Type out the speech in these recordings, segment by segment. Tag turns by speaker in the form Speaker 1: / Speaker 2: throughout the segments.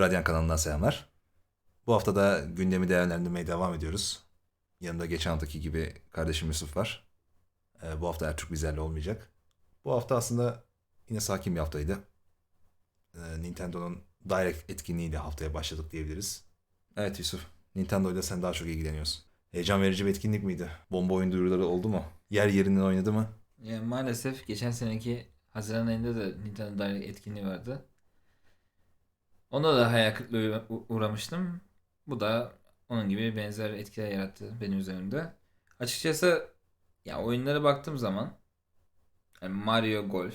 Speaker 1: Gradyan kanalından selamlar. Bu hafta da gündemi değerlendirmeye devam ediyoruz. Yanımda geçen haftaki gibi kardeşim Yusuf var. Ee, bu hafta Ertuğrul bizlerle olmayacak. Bu hafta aslında yine sakin bir haftaydı. Ee, Nintendo'nun Direct etkinliğiyle haftaya başladık diyebiliriz. Evet Yusuf, Nintendo ile sen daha çok ilgileniyorsun. Heyecan verici bir etkinlik miydi? Bomba oyun duyuruları oldu mu? Yer yerinden oynadı mı?
Speaker 2: Yani maalesef geçen seneki Haziran ayında da Nintendo Direct etkinliği vardı. Onda da hayal kırıklığı uğramıştım. Bu da onun gibi benzer etkiler yarattı benim üzerimde. Açıkçası ya oyunlara baktığım zaman yani Mario Golf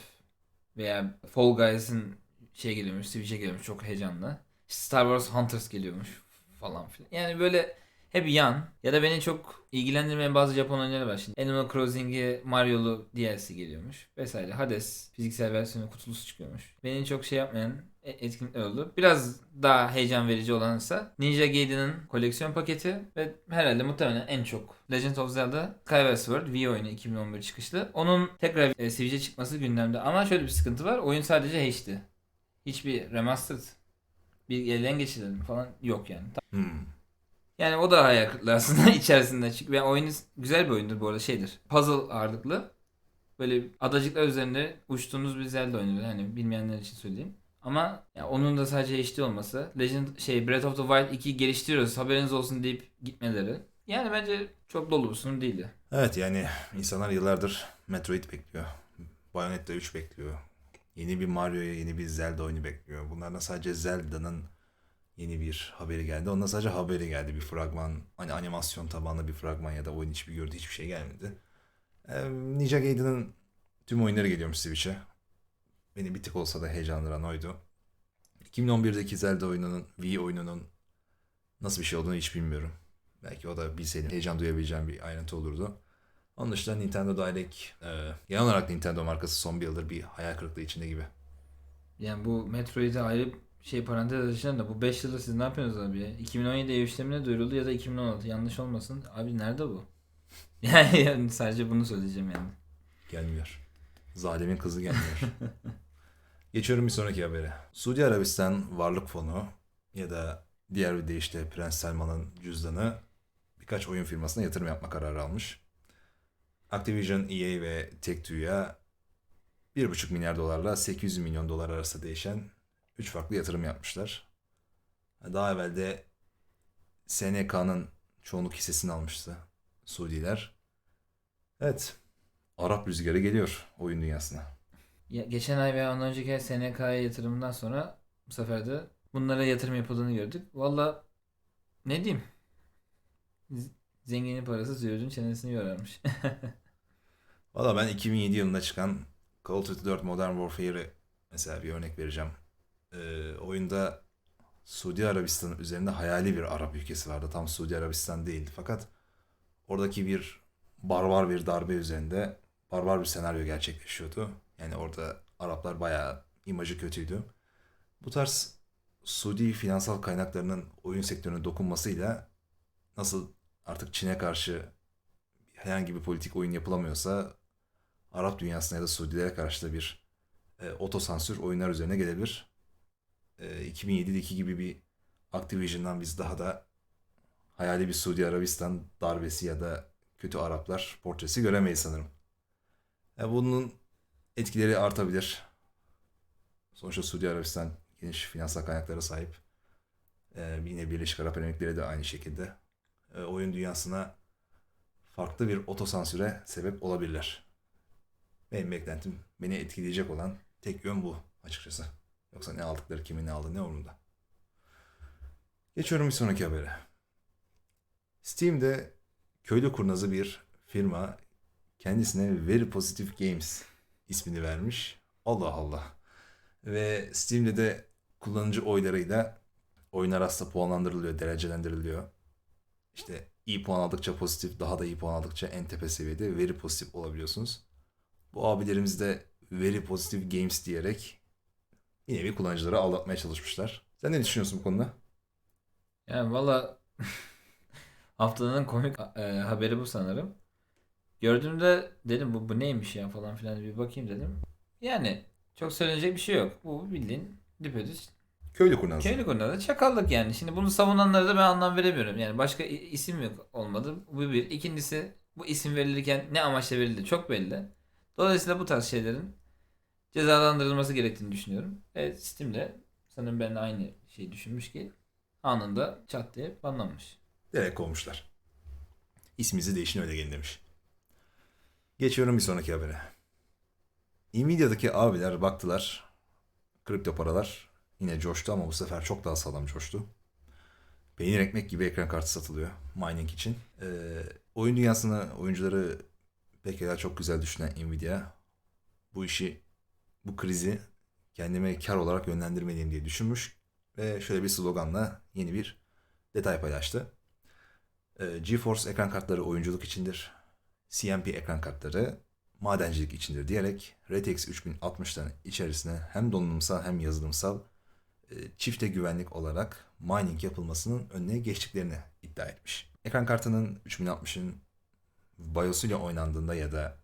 Speaker 2: veya Fall Guys'ın şey geliyormuş, Switch'e geliyormuş çok heyecanlı. Star Wars Hunters geliyormuş falan filan. Yani böyle hep yan ya da beni çok ilgilendirmeyen bazı Japon oyunları var. Şimdi Animal Crossing'e Mario'lu DLC geliyormuş vesaire. Hades fiziksel versiyonu kutulusu çıkıyormuş. Beni çok şey yapmayan etkinlikler oldu. Biraz daha heyecan verici olansa Ninja Gaiden'ın koleksiyon paketi ve herhalde muhtemelen en çok Legend of Zelda Skyward Sword Wii oyunu 2011 çıkışlı. Onun tekrar e, Switch'e çıkması gündemde. Ama şöyle bir sıkıntı var. Oyun sadece HD. Hiçbir remastered bir elden geçirelim falan yok yani.
Speaker 1: Hmm.
Speaker 2: Yani o da hayal kırıklığı aslında içerisinde. Çünkü ben oyunu güzel bir oyundur bu arada şeydir. Puzzle ağırlıklı. Böyle adacıklar üzerinde uçtuğunuz bir Zelda oyunu. Hani bilmeyenler için söyleyeyim. Ama ya onun da sadece HD olması. Legend şey Breath of the Wild 2'yi geliştiriyoruz haberiniz olsun deyip gitmeleri. Yani bence çok dolu bir sunum değildi.
Speaker 1: Evet yani insanlar yıllardır Metroid bekliyor. Bayonetta 3 bekliyor. Yeni bir Mario'ya yeni bir Zelda oyunu bekliyor. Bunlardan sadece Zelda'nın yeni bir haberi geldi. Ondan sadece haberi geldi. Bir fragman, hani animasyon tabanlı bir fragman ya da oyun hiçbir gördüğü hiçbir şey gelmedi. Ee, Ninja Gaiden'ın tüm oyunları geliyormuş Switch'e. Beni bir tık olsa da heyecanlandıran oydu. 2011'deki Zelda oyununun, Wii oyununun nasıl bir şey olduğunu hiç bilmiyorum. Belki o da bilseydim heyecan duyabileceğim bir ayrıntı olurdu. Onun dışında Nintendo Direct, e, genel olarak Nintendo markası son bir yıldır bir hayal kırıklığı içinde gibi.
Speaker 2: Yani bu Metroid'e ayrı şey parantez açacağım da bu 5 yılda siz ne yapıyorsunuz abi ya? 2017 ev işlemine duyuruldu ya da 2016 yanlış olmasın. Abi nerede bu? Yani, yani sadece bunu söyleyeceğim yani.
Speaker 1: Gelmiyor. Zalimin kızı gelmiyor. Geçiyorum bir sonraki habere. Suudi Arabistan Varlık Fonu ya da diğer bir deyişle Prens Selman'ın cüzdanı birkaç oyun firmasına yatırım yapma kararı almış. Activision, EA ve Take-Two'ya 1,5 milyar dolarla 800 milyon dolar arası değişen 3 farklı yatırım yapmışlar. Daha evvel de SNK'nın çoğunluk hissesini almıştı Suudiler. Evet, Arap rüzgarı geliyor oyun dünyasına.
Speaker 2: Geçen ay veya ondan önceki ay SNK'ya yatırımından sonra bu sefer de bunlara yatırım yapıldığını gördük. Valla ne diyeyim? Zenginin parası züğürdün çenesini yorarmış.
Speaker 1: Valla ben 2007 yılında çıkan Call of Duty 4 Modern Warfare'ı mesela bir örnek vereceğim. Ee, oyunda Suudi Arabistan'ın üzerinde hayali bir Arap ülkesi vardı. Tam Suudi Arabistan değil. Fakat oradaki bir barbar bir darbe üzerinde barbar bir senaryo gerçekleşiyordu. Yani orada Araplar bayağı imajı kötüydü. Bu tarz Suudi finansal kaynaklarının oyun sektörüne dokunmasıyla nasıl artık Çin'e karşı herhangi bir politik oyun yapılamıyorsa Arap dünyasına ya da Suudilere karşı da bir e, otosansür oyunlar üzerine gelebilir. E, 2007'deki gibi bir Activision'dan biz daha da hayali bir Suudi Arabistan darbesi ya da kötü Araplar portresi göremeyiz sanırım. E, bunun etkileri artabilir. Sonuçta Suudi Arabistan geniş finansal kaynaklara sahip. E, yine Birleşik Arap Emirlikleri de aynı şekilde. E, oyun dünyasına farklı bir otosansüre sebep olabilirler. Benim beklentim beni etkileyecek olan tek yön bu açıkçası. Yoksa ne aldıkları kimin ne aldı ne umurumda. Geçiyorum bir sonraki habere. Steam'de köylü kurnazı bir firma kendisine Very Positive Games ismini vermiş. Allah Allah. Ve Steam'de de kullanıcı oylarıyla oyunlar aslında puanlandırılıyor, derecelendiriliyor. İşte iyi puan aldıkça pozitif, daha da iyi puan aldıkça en tepe seviyede veri pozitif olabiliyorsunuz. Bu abilerimiz de veri positive games diyerek yine bir kullanıcıları aldatmaya çalışmışlar. Sen ne düşünüyorsun bu konuda?
Speaker 2: Yani valla haftanın komik e, haberi bu sanırım. Gördüğümde dedim bu, bu neymiş ya falan filan bir bakayım dedim. Yani çok söylenecek bir şey yok. Bu bildiğin düpedüz
Speaker 1: Köylü kurnazı.
Speaker 2: Köylü konuda çakallık yani. Şimdi bunu savunanlara da ben anlam veremiyorum. Yani başka isim yok olmadı. Bu bir. İkincisi bu isim verilirken ne amaçla verildi çok belli. Dolayısıyla bu tarz şeylerin cezalandırılması gerektiğini düşünüyorum. Ve Steam de sanırım ben aynı şeyi düşünmüş ki anında çat diye banlanmış.
Speaker 1: Direkt kovmuşlar. İsminizi değişin öyle gelin demiş. Geçiyorum bir sonraki habere. Nvidia'daki abiler baktılar. Kripto paralar yine coştu ama bu sefer çok daha sağlam coştu. Peynir ekmek gibi ekran kartı satılıyor mining için. Ee, oyun dünyasını oyuncuları pekala çok güzel düşünen Nvidia bu işi bu krizi kendime kar olarak yönlendirmeliyim diye düşünmüş ve şöyle bir sloganla yeni bir detay paylaştı. Ee, GeForce ekran kartları oyunculuk içindir. CMP ekran kartları madencilik içindir diyerek RTX 3060'ların içerisine hem donanımsal hem yazılımsal e, çifte güvenlik olarak mining yapılmasının önüne geçtiklerini iddia etmiş. Ekran kartının 3060'ın BIOS'uyla oynandığında ya da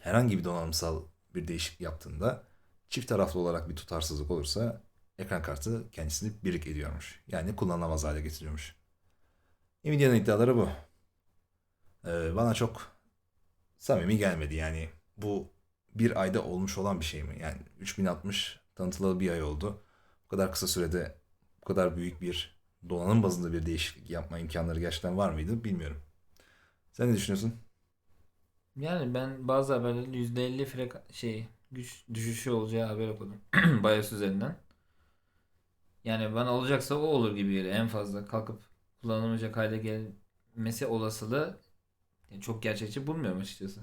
Speaker 1: herhangi bir donanımsal bir değişiklik yaptığında çift taraflı olarak bir tutarsızlık olursa ekran kartı kendisini birik ediyormuş. Yani kullanılamaz hale getiriyormuş. Nvidia'nın iddiaları bu. Ee, bana çok samimi gelmedi. Yani bu bir ayda olmuş olan bir şey mi? Yani 3060 tanıtılalı bir ay oldu. Bu kadar kısa sürede bu kadar büyük bir donanım bazında bir değişiklik yapma imkanları gerçekten var mıydı bilmiyorum. Sen ne düşünüyorsun?
Speaker 2: Yani ben bazı haberlerde %50 freka şey güç düşüşü olacağı haber okudum. BIOS üzerinden. Yani bana olacaksa o olur gibi geliyor. En fazla kalkıp kullanılmayacak hale gelmesi olasılığı yani çok gerçekçi bulmuyorum açıkçası.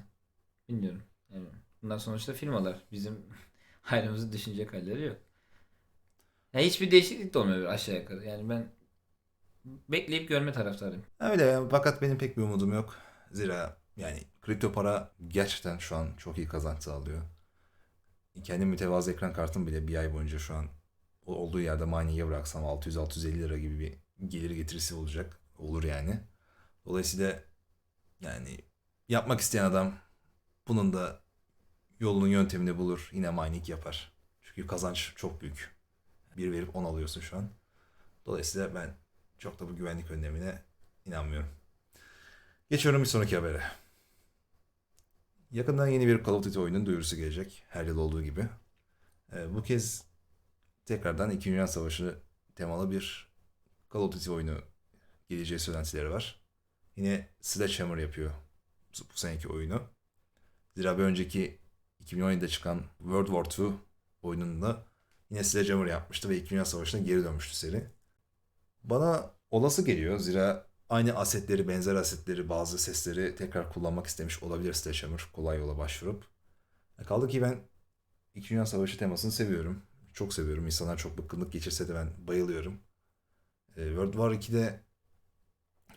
Speaker 2: Bilmiyorum. Yani bunlar sonuçta firmalar. Bizim hayrımızı düşünecek halleri yok. Ya hiçbir değişiklik de olmuyor aşağı yukarı. Yani ben bekleyip görme taraftarıyım.
Speaker 1: Öyle fakat benim pek bir umudum yok. Zira yani kripto para gerçekten şu an çok iyi kazanç sağlıyor. Kendi mütevazı ekran kartım bile bir ay boyunca şu an olduğu yerde mining'e bıraksam 600-650 lira gibi bir gelir getirisi olacak. Olur yani. Dolayısıyla yani yapmak isteyen adam bunun da yolunun yöntemini bulur. Yine mining yapar. Çünkü kazanç çok büyük. Bir verip 10 alıyorsun şu an. Dolayısıyla ben çok da bu güvenlik önlemine inanmıyorum. Geçiyorum bir sonraki habere. Yakından yeni bir Call of Duty oyunun duyurusu gelecek. Her yıl olduğu gibi. Ee, bu kez tekrardan 2. Dünya Savaşı temalı bir Call of Duty oyunu geleceği söylentileri var. Yine Sledgehammer yapıyor bu, seneki oyunu. Zira bir önceki 2017'de çıkan World War II oyununda yine Sledgehammer yapmıştı ve 2. Dünya Savaşı'na geri dönmüştü seri. Bana olası geliyor. Zira aynı asetleri, benzer asetleri, bazı sesleri tekrar kullanmak istemiş olabilir Sledgehammer kolay yola başvurup. E, Kaldı ki ben İkinci Dünya Savaşı temasını seviyorum. Çok seviyorum. İnsanlar çok bıkkınlık geçirse de ben bayılıyorum. E, World War 2'de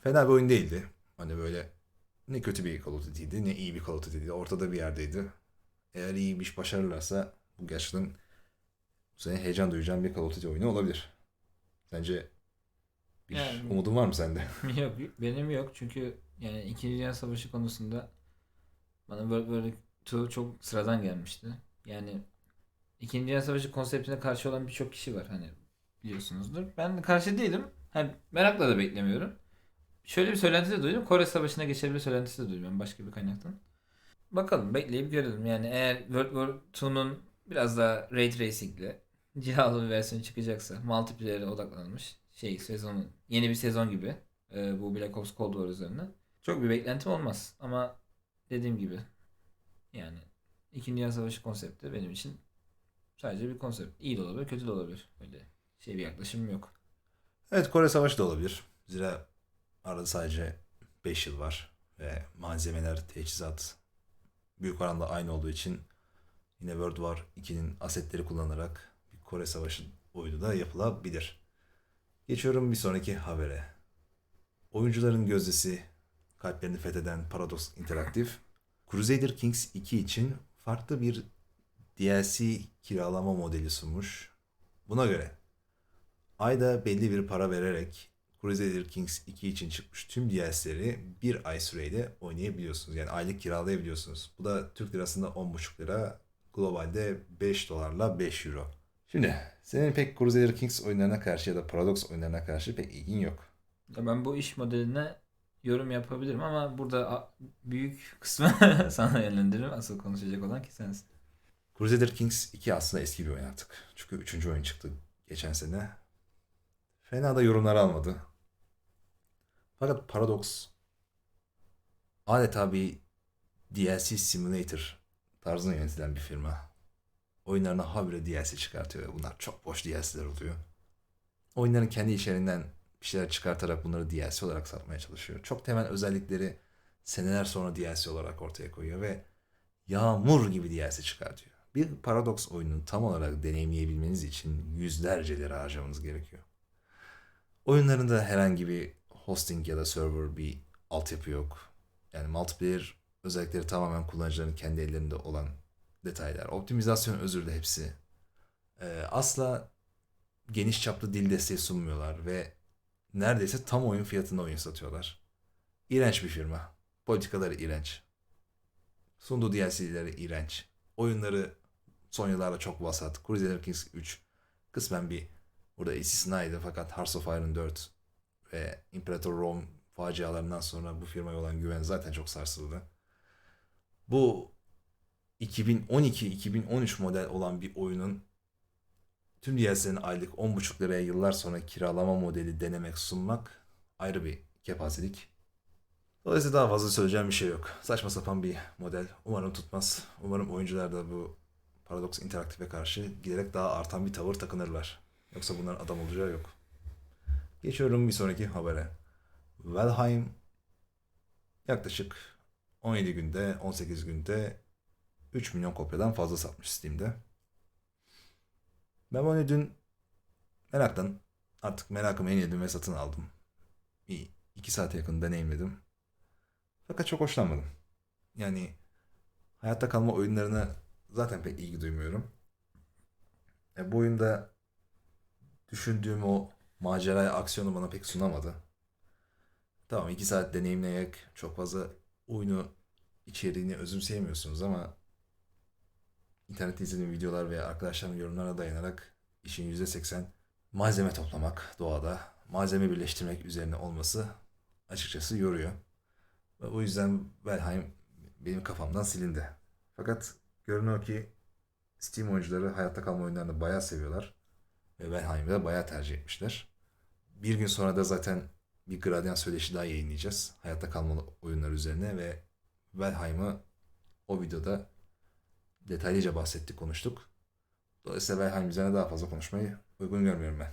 Speaker 1: fena bir oyun değildi. Hani böyle ne kötü bir Call of Duty'ydi ne iyi bir Call of Duty'ydi. Ortada bir yerdeydi. Eğer iyi bir iş başarırlarsa bu gerçekten bu sene heyecan duyacağım bir Call of Duty oyunu olabilir. Sence bir
Speaker 2: Yani-
Speaker 1: umudun var mı sende?
Speaker 2: Yok benim yok çünkü yani 2. Dünya Savaşı konusunda bana War II çok sıradan gelmişti. Yani 2. Dünya Savaşı konseptine karşı olan birçok kişi var hani biliyorsunuzdur. Ben karşı değilim. Hani merakla da beklemiyorum. Şöyle bir söylenti de duydum. Kore Savaşı'na geçebilir söylentisi de duydum ben başka bir kaynaktan. Bakalım bekleyip görelim. Yani eğer World War II'nun biraz daha Ray Tracing'le cihalı bir versiyon çıkacaksa multiplayer'e odaklanmış şey sezonun yeni bir sezon gibi e, bu Black Ops Cold War üzerine. Çok bir beklentim olmaz ama dediğim gibi yani İkinci Dünya Savaşı konsepti benim için sadece bir konsept. İyi de olabilir, kötü de olabilir. Öyle şey bir yaklaşımım yok.
Speaker 1: Evet Kore Savaşı da olabilir. Zira arada sadece 5 yıl var ve malzemeler, teçhizat büyük oranda aynı olduğu için yine World War 2'nin asetleri kullanarak bir Kore Savaşı oyunu da yapılabilir. Geçiyorum bir sonraki habere. Oyuncuların gözdesi kalplerini fetheden Paradox Interactive, Crusader Kings 2 için farklı bir DLC kiralama modeli sunmuş. Buna göre ayda belli bir para vererek Crusader Kings 2 için çıkmış tüm DLC'leri bir ay süreyle oynayabiliyorsunuz. Yani aylık kiralayabiliyorsunuz. Bu da Türk lirasında 10,5 lira, globalde 5 dolarla 5 euro Şimdi senin pek Crusader Kings oyunlarına karşı ya da Paradox oyunlarına karşı pek ilgin yok.
Speaker 2: Ya ben bu iş modeline yorum yapabilirim ama burada büyük kısmı sana yönlendiririm. Asıl konuşacak olan ki sensin.
Speaker 1: Crusader Kings 2 aslında eski bir oyun artık. Çünkü 3. oyun çıktı geçen sene. Fena da yorumlar almadı. Fakat Paradox adeta bir DLC simulator tarzına yönetilen bir firma. Oyunlarına habire DLC çıkartıyor bunlar çok boş DLC'ler oluyor. Oyunların kendi içeriğinden bir şeyler çıkartarak bunları DLC olarak satmaya çalışıyor. Çok temel özellikleri seneler sonra DLC olarak ortaya koyuyor ve yağmur gibi DLC çıkartıyor. Bir Paradox oyununu tam olarak deneyimleyebilmeniz için yüzlerce lira harcamanız gerekiyor. Oyunlarında herhangi bir hosting ya da server bir altyapı yok. Yani multiplayer özellikleri tamamen kullanıcıların kendi ellerinde olan detaylar. Optimizasyon özür de hepsi. Ee, asla geniş çaplı dil desteği sunmuyorlar ve neredeyse tam oyun fiyatına oyun satıyorlar. İğrenç bir firma. Politikaları iğrenç. Sunduğu DLC'leri iğrenç. Oyunları son yıllarda çok vasat. Crusader Kings 3 kısmen bir burada istisnaydı fakat Hearts of Iron 4 ve Imperator Rome facialarından sonra bu firmaya olan güven zaten çok sarsıldı. Bu 2012-2013 model olan bir oyunun tüm DLC'lerin aylık 10,5 liraya yıllar sonra kiralama modeli denemek sunmak ayrı bir kepazelik. Dolayısıyla daha fazla söyleyeceğim bir şey yok. Saçma sapan bir model. Umarım tutmaz. Umarım oyuncular da bu Paradox Interactive'e karşı giderek daha artan bir tavır takınırlar. Yoksa bunların adam olacağı yok. Geçiyorum bir sonraki habere. Valheim yaklaşık 17 günde, 18 günde 3 milyon kopyadan fazla satmış Steam'de. Ben bu oyunu dün meraktan artık merakımı yenildim ve satın aldım. Bir iki saate yakın deneyimledim. Fakat çok hoşlanmadım. Yani hayatta kalma oyunlarına zaten pek ilgi duymuyorum. E, bu oyunda düşündüğüm o maceraya, aksiyonu bana pek sunamadı. Tamam iki saat deneyimleyerek çok fazla oyunu içeriğini özümseyemiyorsunuz ama internette izlediğim videolar veya arkadaşlarımın yorumlarına dayanarak işin %80 malzeme toplamak doğada, malzeme birleştirmek üzerine olması açıkçası yoruyor. Ve o yüzden Valheim benim kafamdan silindi. Fakat görünüyor ki Steam oyuncuları hayatta kalma oyunlarını bayağı seviyorlar. Ve Valheim'i de bayağı tercih etmişler. Bir gün sonra da zaten bir Gradient söyleşi daha yayınlayacağız. Hayatta kalmalı oyunlar üzerine ve Valheim'ı o videoda detaylıca bahsettik, konuştuk. Dolayısıyla Valheim üzerine daha fazla konuşmayı uygun görmüyorum ben.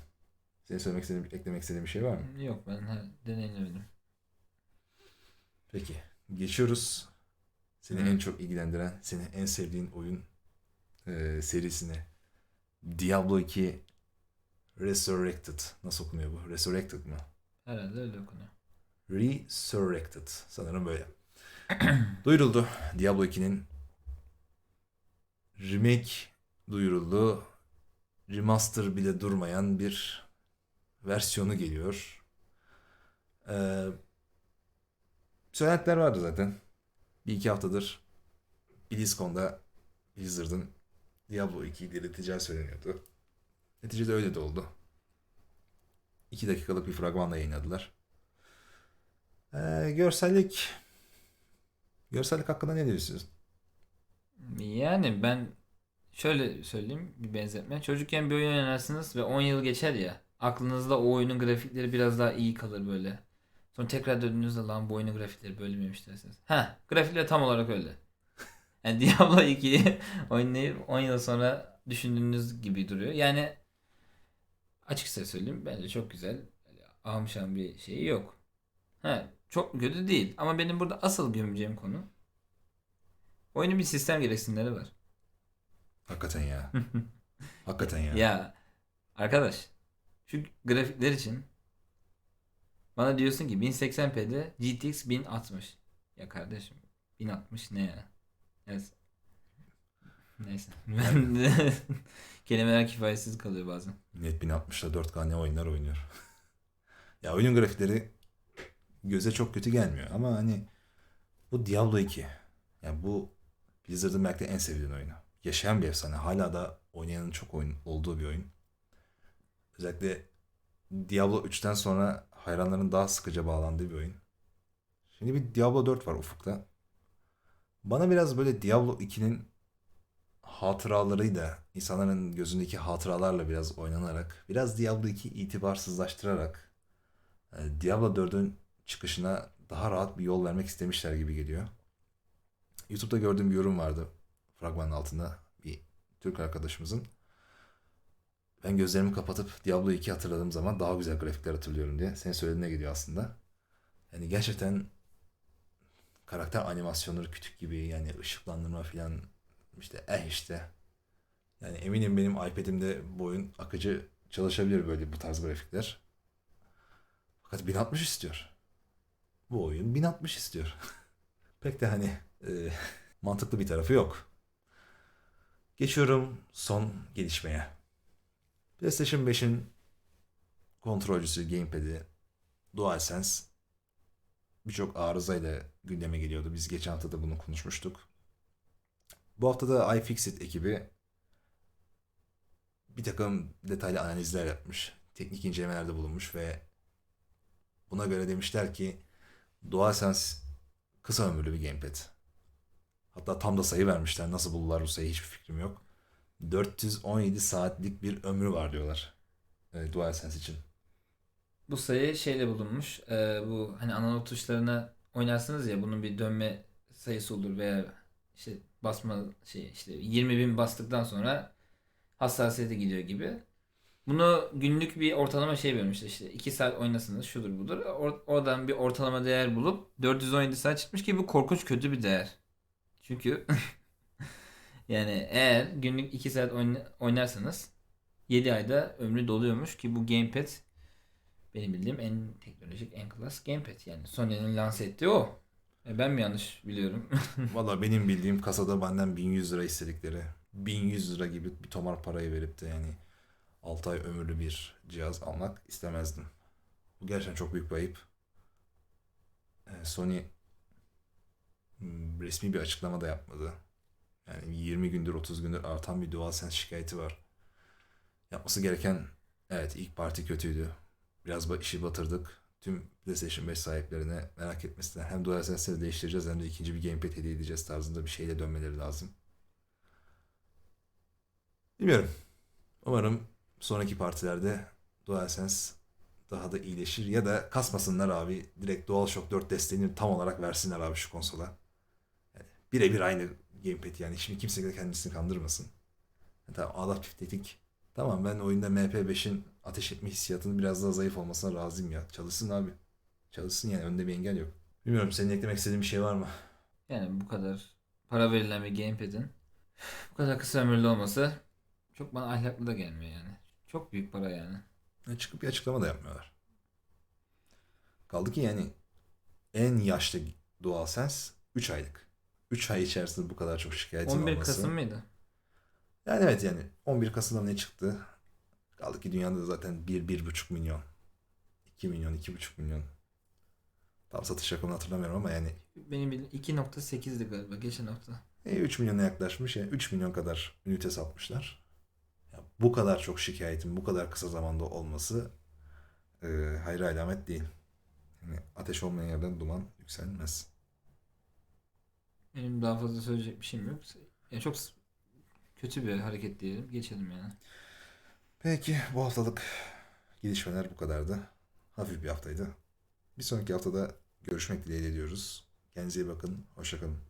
Speaker 1: Senin söylemek istediğin, eklemek istediğin bir şey var mı?
Speaker 2: Yok ben deneyimlemedim.
Speaker 1: Peki. Geçiyoruz. Seni
Speaker 2: Hı.
Speaker 1: en çok ilgilendiren, senin en sevdiğin oyun e, serisine. Diablo 2 Resurrected. Nasıl okunuyor bu? Resurrected mı?
Speaker 2: Herhalde öyle okunuyor.
Speaker 1: Resurrected. Sanırım böyle. Duyuruldu. Diablo 2'nin remake duyuruldu. Remaster bile durmayan bir versiyonu geliyor. Ee, söylentiler vardı zaten. Bir iki haftadır BlizzCon'da Blizzard'ın Diablo 2'yi dirilteceği söyleniyordu. Neticede öyle de oldu. 2 dakikalık bir fragmanla yayınladılar. Ee, görsellik görsellik hakkında ne diyorsunuz?
Speaker 2: Yani ben şöyle söyleyeyim bir benzetme. Çocukken bir oyun oynarsınız ve 10 yıl geçer ya. Aklınızda o oyunun grafikleri biraz daha iyi kalır böyle. Sonra tekrar döndüğünüzde lan bu oyunun grafikleri böyle miymiş dersiniz. Ha, grafikler tam olarak öyle. Yani Diablo 2'yi oynayıp 10 yıl sonra düşündüğünüz gibi duruyor. Yani açıkça söyleyeyim bence çok güzel. Böyle bir şeyi yok. Ha, çok kötü değil ama benim burada asıl gömeceğim konu oyunun bir sistem gereksinimleri var.
Speaker 1: Hakikaten ya. Hakikaten ya.
Speaker 2: Ya arkadaş şu grafikler için bana diyorsun ki 1080p'de GTX 1060. Ya kardeşim 1060 ne ya? Neyse. Neyse. Kelimeler kifayetsiz kalıyor bazen.
Speaker 1: Net 1060'da 4K ne oyunlar oynuyor. ya oyunun grafikleri göze çok kötü gelmiyor ama hani bu Diablo 2. Yani bu Blizzard'ın belki de en sevdiğin oyunu. yaşayan bir efsane. Hala da oynayanın çok oyun olduğu bir oyun. Özellikle Diablo 3'ten sonra hayranların daha sıkıca bağlandığı bir oyun. Şimdi bir Diablo 4 var ufukta. Bana biraz böyle Diablo 2'nin hatıralarıyla, insanların gözündeki hatıralarla biraz oynanarak, biraz Diablo 2'yi itibarsızlaştırarak e, Diablo 4'ün çıkışına daha rahat bir yol vermek istemişler gibi geliyor. YouTube'da gördüğüm bir yorum vardı fragmanın altında bir Türk arkadaşımızın. Ben gözlerimi kapatıp Diablo 2 hatırladığım zaman daha güzel grafikler hatırlıyorum diye. Senin söylediğine gidiyor aslında. Yani gerçekten karakter animasyonları kütük gibi yani ışıklandırma filan işte eh işte. Yani eminim benim iPad'imde bu oyun akıcı çalışabilir böyle bu tarz grafikler. Fakat 1060 istiyor. Bu oyun 1060 istiyor. Pek de hani e, mantıklı bir tarafı yok. Geçiyorum son gelişmeye. PlayStation 5'in kontrolcüsü, gamepad'i, DualSense birçok arızayla gündeme geliyordu. Biz geçen hafta da bunu konuşmuştuk. Bu hafta da iFixit ekibi bir takım detaylı analizler yapmış. Teknik incelemelerde bulunmuş ve buna göre demişler ki DualSense kısa ömürlü bir gamepad. Hatta tam da sayı vermişler. Nasıl buldular bu sayıyı hiçbir fikrim yok. 417 saatlik bir ömrü var diyorlar. E, DualSense için.
Speaker 2: Bu sayı şeyle bulunmuş. Ee, bu hani analog tuşlarına oynarsınız ya bunun bir dönme sayısı olur veya işte basma şey işte 20 bin bastıktan sonra hassasiyeti gidiyor gibi. Bunu günlük bir ortalama şey vermişler işte 2 saat oynasınız şudur budur. Or- oradan bir ortalama değer bulup 417 saat çıkmış ki bu korkunç kötü bir değer. Çünkü yani eğer günlük 2 saat oyna- oynarsanız 7 ayda ömrü doluyormuş ki bu gamepad benim bildiğim en teknolojik en klas gamepad yani Sony'nin lanse ettiği o. E ben mi yanlış biliyorum?
Speaker 1: Valla benim bildiğim kasada benden 1100 lira istedikleri. 1100 lira gibi bir tomar parayı verip de yani 6 ay ömürlü bir cihaz almak istemezdim. Bu gerçekten çok büyük bir ayıp. Ee, Sony hmm, resmi bir açıklama da yapmadı. Yani 20 gündür 30 gündür artan bir DualSense şikayeti var. Yapması gereken evet ilk parti kötüydü. Biraz işi batırdık. Tüm PlayStation 5 sahiplerine merak etmesinler. Hem DualSense'leri değiştireceğiz hem de ikinci bir gamepad hediye edeceğiz tarzında bir şeyle dönmeleri lazım. Bilmiyorum. Umarım sonraki partilerde DualSense daha da iyileşir ya da kasmasınlar abi. Direkt DualShock 4 desteğini tam olarak versinler abi şu konsola. Yani birebir aynı gamepad yani. Şimdi kimse kendisini kandırmasın. Yani tamam adaptif tetik. Tamam ben oyunda MP5'in ateş etme hissiyatının biraz daha zayıf olmasına razıyım ya. Çalışsın abi. Çalışsın yani önünde bir engel yok. Bilmiyorum senin eklemek istediğin bir şey var mı?
Speaker 2: Yani bu kadar para verilen bir gamepad'in bu kadar kısa ömürlü olması çok bana ahlaklı da gelmiyor yani. Çok büyük para yani.
Speaker 1: Ya çıkıp bir açıklama da yapmıyorlar. Kaldı ki yani en yaşlı DualSense 3 aylık. 3 ay içerisinde bu kadar çok şikayetin
Speaker 2: 11
Speaker 1: olması.
Speaker 2: Kasım mıydı?
Speaker 1: Yani evet yani 11 Kasım'da ne çıktı? Kaldı ki dünyada da zaten 1-1,5 milyon. 2 milyon, 2,5 milyon. Tam satış rakamını hatırlamıyorum ama yani
Speaker 2: Benim bildiğim 2.8'di galiba geçen hafta.
Speaker 1: e, 3 milyona yaklaşmış. Yani 3 milyon kadar ünite satmışlar. Ya bu kadar çok şikayetin bu kadar kısa zamanda olması e, hayra alamet değil. Yani ateş olmayan yerden duman yükselmez.
Speaker 2: Benim daha fazla söyleyecek bir şeyim yok. Yani çok kötü bir hareket diyelim. Geçelim yani.
Speaker 1: Peki bu haftalık gelişmeler bu kadardı. Hafif bir haftaydı. Bir sonraki haftada görüşmek dileğiyle diyoruz. Kendinize iyi bakın. Hoşçakalın.